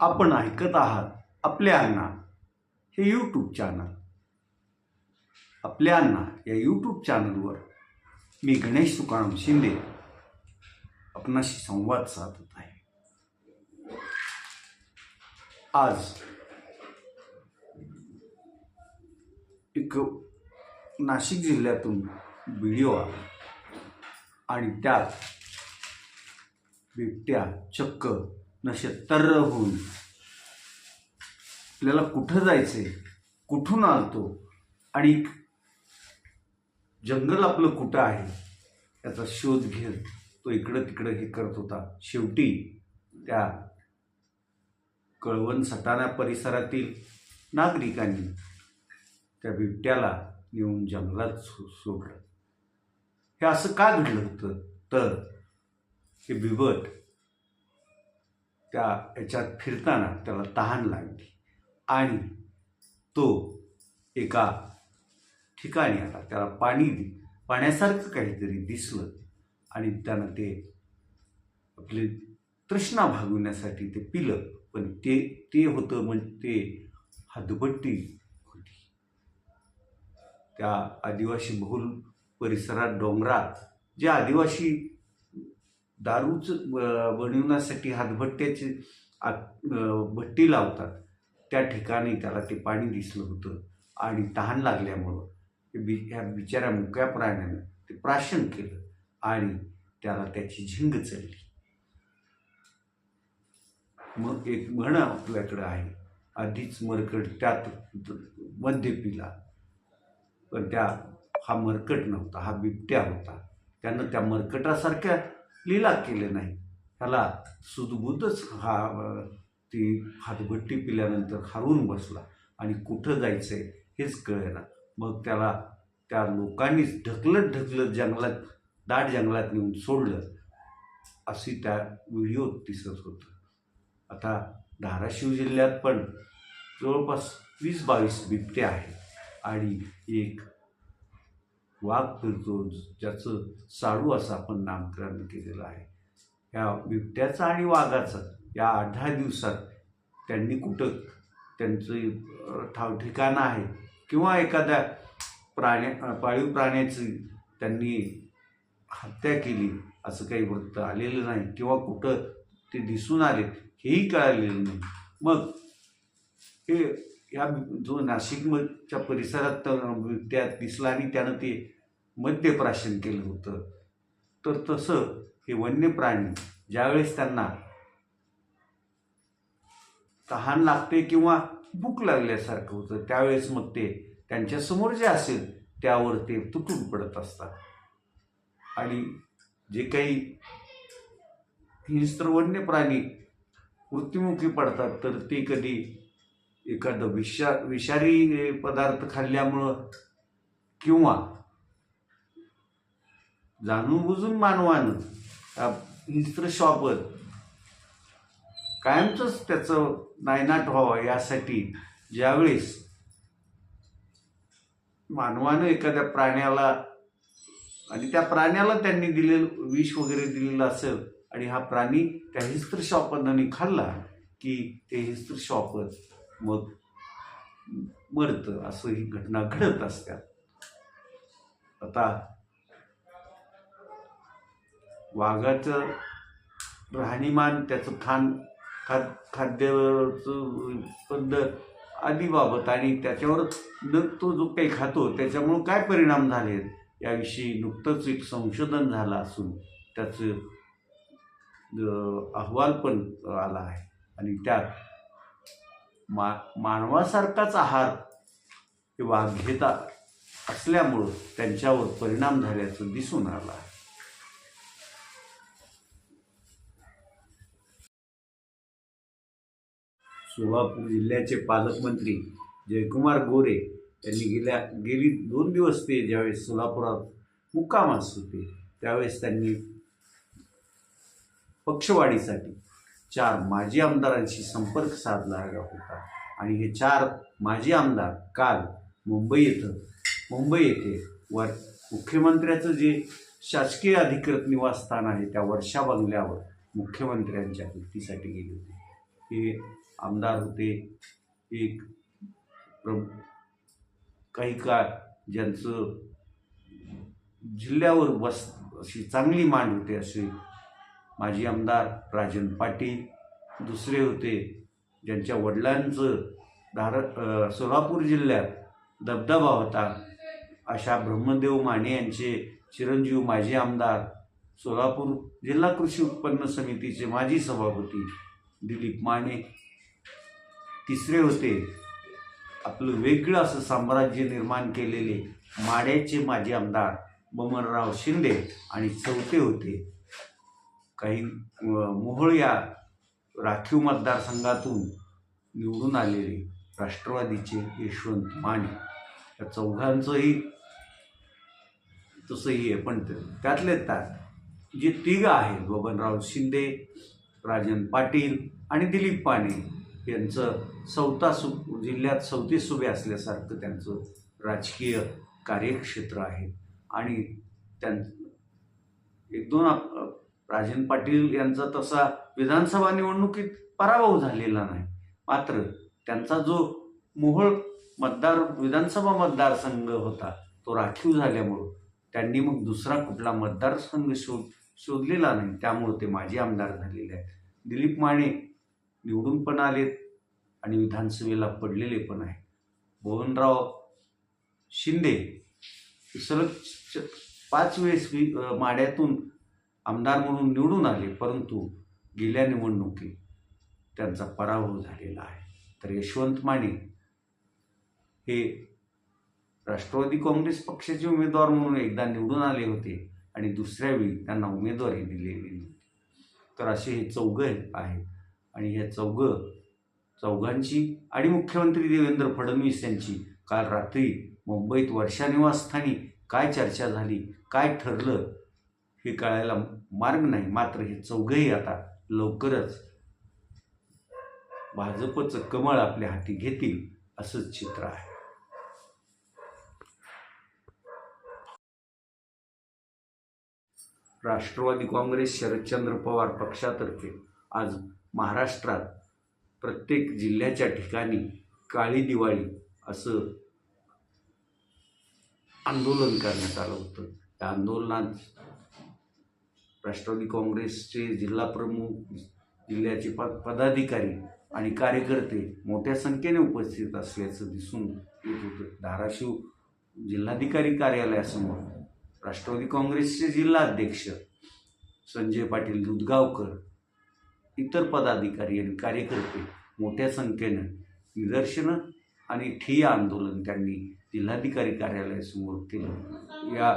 आपण ऐकत आहात आपल्या अण्णा हे यूट्यूब चॅनल आपल्या अण्णा या यूट्यूब चॅनलवर मी गणेश तुकाराम शिंदे आपणाशी संवाद साधत आहे. आज एक नाशिक जिल्ह्यातून व्हिडिओ आला आणि त्यात बिबट्या चक्क नशेत्तर होऊन. आपल्याला कुठं जायचंय? कुठून आलतो? आणि जंगल आपलं कुठं आहे? याचा शोध घेत तो इकडं तिकडं हे करत होता. शेवटी त्या कळवण सटाणा परिसरातील नागरिकांनी त्या बिबट्याला नेऊन जंगलात सो सोडलं. हे असं का घडलं होतं? तर हे बिबट त्या याच्यात फिरताना त्याला तहान लागली. आणि तो एका ठिकाणी आला. त्याला पाणी दि पाण्यासारखं काहीतरी दिसलं. आणि त्यानं ते आपली तृष्णा भागवण्यासाठी ते पिलं. पण ते ते होतं म्हणजे ते हदबट्टी होती. त्या आदिवासी बहुल परिसरात डोंगरात जे आदिवासी दारूच बनवण्यासाठी हातभट्ट्याची आ- भट्टी लावतात. त्या ठिकाणी त्याला ते पाणी दिसलं होतं आणि तहान लागल्यामुळं ते बि ह्या बिचाऱ्या मुक्या प्राण्यानं ते प्राशन केलं आणि त्याला त्याची झिंग चढली. मग एक म्हण आपल्याकडं आहे आधीच मरकट त्यात मध्य पिला पण त्या हा मरकट नव्हता हा बिबट्या होता. त्यानं त्या मरकटासारख्या लीला केले नाही. ह्याला सुदबुद्धच हा ती हातभट्टी पिल्यानंतर हरवून बसला आणि कुठं जायचं आहे हेच कळेना. मग त्याला त्या लोकांनीच ढकलत ढकलत जंगलात दाट जंगलात नेऊन सोडलं. अशी त्या व्हिडिओत दिसत होतं. आता धाराशिव जिल्ह्यात पण जवळपास वीस बावीस बिबटे आहेत. आणि एक वाघ फिरतो ज्याचं साडू असं आपण नामकरण केलेलं आहे. या बिबट्याचं आणि वाघाचं या आठ दहा दिवसात त्यांनी कुठं त्यांचं ठाव ठिकाणं आहे किंवा एखाद्या प्राण्या पाळीव प्राण्याची त्यांनी हत्या केली असं काही वृत्त आलेलं नाही किंवा कुठं ते दिसून आले हेही कळालेलं नाही. मग हे या जो नाशिकच्या परिसरात त्या दिसला आणि त्यानं ते मद्यप्राशन केलं होतं. तर तसं हे वन्य प्राणी ज्यावेळेस त्यांना तहान लागते किंवा भूक लागल्यासारखं होतं त्यावेळेस मग ते त्यांच्यासमोर जे असेल त्यावर ते तुटून पडत असतात. आणि जे काही हिंस्त्र वन्य प्राणी मृत्युमुखी पडतात तर ते कधी एखादं विषा विषारी पदार्थ खाल्ल्यामुळं किंवा जाणून बुजून मानवानं त्या हिंस्त्र शॉपवर कायमचंच त्याचं नायनाट व्हावं यासाठी ज्यावेळेस मानवानं एखाद्या प्राण्याला आणि त्या प्राण्याला त्यांनी दिलेलं विष वगैरे दिलेलं असेल आणि हा प्राणी त्या हिस्त्र शॉपरने खाल्ला की ते हिस्त्र शॉपर मग मरतं असं ही घटना घडत असतात. आता वाघाचं राहणीमान त्याचं खान खाद खाद्याचं पद्धत आदीबाबत आणि त्याच्यावर न तो जो काही खातो त्याच्यामुळं काय परिणाम झाले याविषयी नुकतंच एक संशोधन झालं असून त्याचं अहवाल पण आला आहे. आणि त्यात मा मानवासारखाच आहार किंवा वाघ घेतात असल्यामुळं त्यांच्यावर परिणाम झाल्याचं दिसून आलं आहे. सोलापूर जिल्ह्याचे पालकमंत्री जयकुमार गोरे यांनी गेल्या गेली दोन दिवस ते ज्यावेळेस सोलापुरात मुक्कामास होते त्यावेळेस त्यांनी पक्षवाढीसाठी चार माजी आमदारांशी संपर्क साधला होता. आणि हे चार माजी आमदार काल मुंबई येथं मुंबई येथे वर मुख्यमंत्र्याचं जे शासकीय अधिकृत निवासस्थान आहे त्या वर्षा बंगल्यावर मुख्यमंत्र्यांच्या भेटीसाठी गेले होते. हे आमदार होते एक प्र काही काळ ज्यांचं जिल्ह्यावर बस अशी चांगली मांड होते असे माजी आमदार राजन पाटील दुसरे होते ज्यांच्या वडिलांचं धार सोलापूर जिल्ह्यात दबदबा होता. अशा ब्रह्मदेव माने यांचे चिरंजीव माजी आमदार सोलापूर जिल्हा कृषी उत्पन्न समितीचे माजी सभापती दिलीप माने. तिसरे होते आपलं वेगळं असं साम्राज्य निर्माण केलेले माड्याचे माजी आमदार बमनराव शिंदे आणि चौथे होते काही मोहळ मोहोळ या राखीव मतदारसंघातून निवडून आलेले राष्ट्रवादीचे यशवंत माने. या चौघांचंही तसंही आहे पण त्यातले त्यात जे तिघं आहेत बबनराव शिंदे राजन पाटील आणि दिलीप पाने यांचं चौथा सु जिल्ह्यात चौथे सुभे असल्यासारखं त्यांचं राजकीय कार्यक्षेत्र आहे. आणि त्यां एक दोन राजन पाटील यांचा तसा विधानसभा निवडणुकीत पराभव झालेला नाही. मात्र त्यांचा जो मोहोळ मतदार विधानसभा मतदारसंघ होता तो राखीव झाल्यामुळं त्यांनी मग दुसरा कुठला मतदारसंघ शोध शोधलेला नाही. त्यामुळं ते माजी आमदार झालेले आहेत. दिलीप माने निवडून पण आलेत आणि विधानसभेला पडलेले पण आहे मोहनराव शिंदे सलग च- पाच वेळेस माड्यातून आमदार म्हणून निवडून आले परंतु गेल्या निवडणुकीत त्यांचा पराभव झालेला आहे. तर यशवंत माने हे राष्ट्रवादी काँग्रेस पक्षाचे उमेदवार म्हणून एकदा निवडून आले होते आणि दुसऱ्या वेळी त्यांना उमेदवारी दिलेली नव्हती. तर असे हे चौघं आहेत आणि या चौघं चौघांची आणि मुख्यमंत्री देवेंद्र फडणवीस यांची काल रात्री मुंबईत वर्षा निवासस्थानी काय चर्चा झाली काय ठरलं हे कळायला मार्ग नाही. मात्र हे चौघंही आता लवकरच भाजपचं कमळ आपल्या हाती घेतील असंच चित्र आहे. राष्ट्रवादी काँग्रेस शरदचंद्र पवार पक्षातर्फे आज महाराष्ट्रात प्रत्येक जिल्ह्याच्या ठिकाणी काळी दिवाळी असं आंदोलन करण्यात आलं होतं. त्या आंदोलनात राष्ट्रवादी काँग्रेसचे जिल्हा प्रमुख जिल्ह्याचे प पदाधिकारी आणि कार्यकर्ते मोठ्या संख्येने उपस्थित असल्याचं दिसून येत होतं. धाराशिव जिल्हाधिकारी कार्यालयासमोर राष्ट्रवादी काँग्रेसचे जिल्हाध्यक्ष संजय पाटील दुधगावकर इतर पदाधिकारी आणि कार्यकर्ते मोठ्या संख्येनं निदर्शनं आणि ठिय्या आंदोलन त्यांनी जिल्हाधिकारी कार्यालयासमोर केलं. या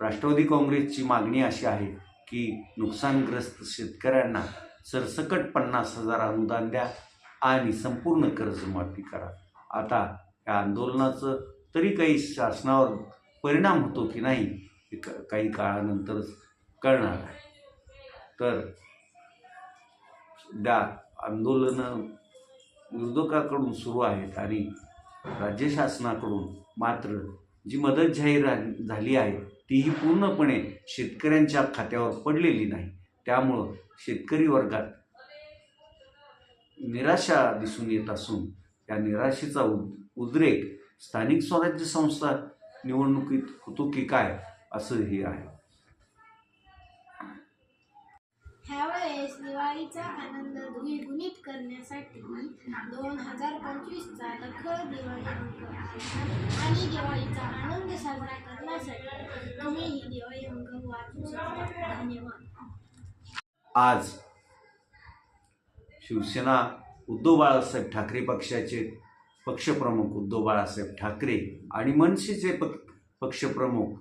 राष्ट्रवादी काँग्रेसची मागणी अशी आहे की नुकसानग्रस्त शेतकऱ्यांना सरसकट पन्नास हजार अनुदान द्या आणि संपूर्ण कर्जमाफी करा. आता या आंदोलनाचं तरी काही शासनावर परिणाम होतो की नाही हे क काही काळानंतरच कळणार आहे. तर द्या आंदोलनं विरोधकाकडून सुरू आहेत आणि राज्य शासनाकडून मात्र जी मदत जाहीर झाली आहे तीही पूर्णपणे शेतकऱ्यांच्या खात्यावर पडलेली नाही. त्यामुळं शेतकरी वर्गात निराशा दिसून येत असून त्या निराशेचा उद उद्रेक स्थानिक स्वराज्य संस्था निवडणुकीत होतो की काय असं हे आहे. ह्यावेळेस दिवाळीचा आनंद द्विगुणित करण्यासाठी दोन हजार पंचवीसचा नखर दिवाळी अंक आणि दिवाळीचा आनंद साजरा करण्यासाठी तुम्ही ही दिवाळी अंक वाचू शकता. धन्यवाद. आज शिवसेना उद्धव बाळासाहेब ठाकरे पक्षाचे पक्षप्रमुख उद्धव बाळासाहेब ठाकरे आणि मनसेचे पक पक्षप्रमुख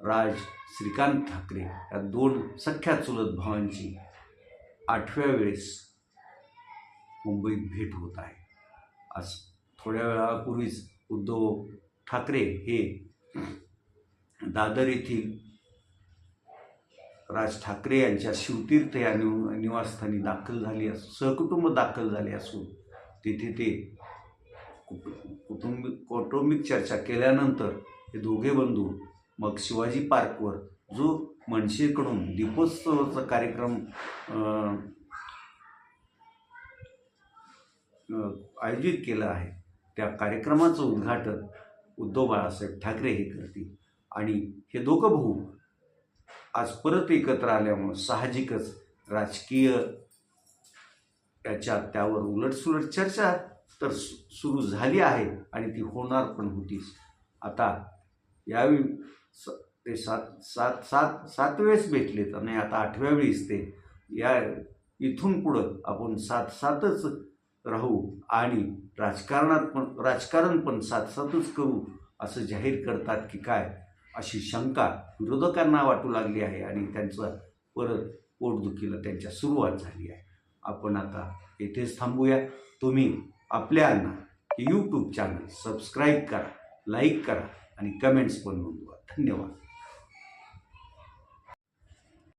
राज श्रीकांत ठाकरे या दोन सख्या चुलत भावांची आठव्या वेळेस मुंबईत भेट होत आहे. आज थोड्या वेळापूर्वीच उद्धव ठाकरे हे दादर येथील राज ठाकरे यांच्या शिवतीर्थ या निव निवासस्थानी दाखल झाली असून सहकुटुंब दाखल झाले असून तिथे ते कुटुंबिक कौटुंबिक चर्चा केल्यानंतर हे दोघे बंधू मग शिवाजी पार्कवर जो मनसेकडून दीपोत्सवाचा कार्यक्रम आयोजित केलं आहे त्या कार्यक्रमाचं उद्घाटन उद्धव बाळासाहेब ठाकरे हे करतील. आणि हे दोघं भाऊ आज परत एकत्र आल्यामुळं साहजिकच राजकीय त्याच्या त्यावर उलटसुलट चर्चा तर सु सुरू झाली आहे आणि ती होणार पण होतीच. आता यावेळी स ते सात सात सात सात वेळेस भेटलेत आणि आता आठव्या वेळेस ते या इथून पुढं आपण सात सातच राहू आणि राजकारणात पण राजकारण पण सात सातच करू असं जाहीर करतात की काय अशी शंका विरोधकांना वाटू लागली आहे आणि त्यांचं परत पोटदुखीला त्यांच्या सुरुवात झाली आहे. आपण आता येथेच थांबूया. तुम्ही आपल्याला यूट्यूब चॅनल सबस्क्राईब करा लाईक करा आणि कमेंट्स पण नोंदवा. धन्यवाद.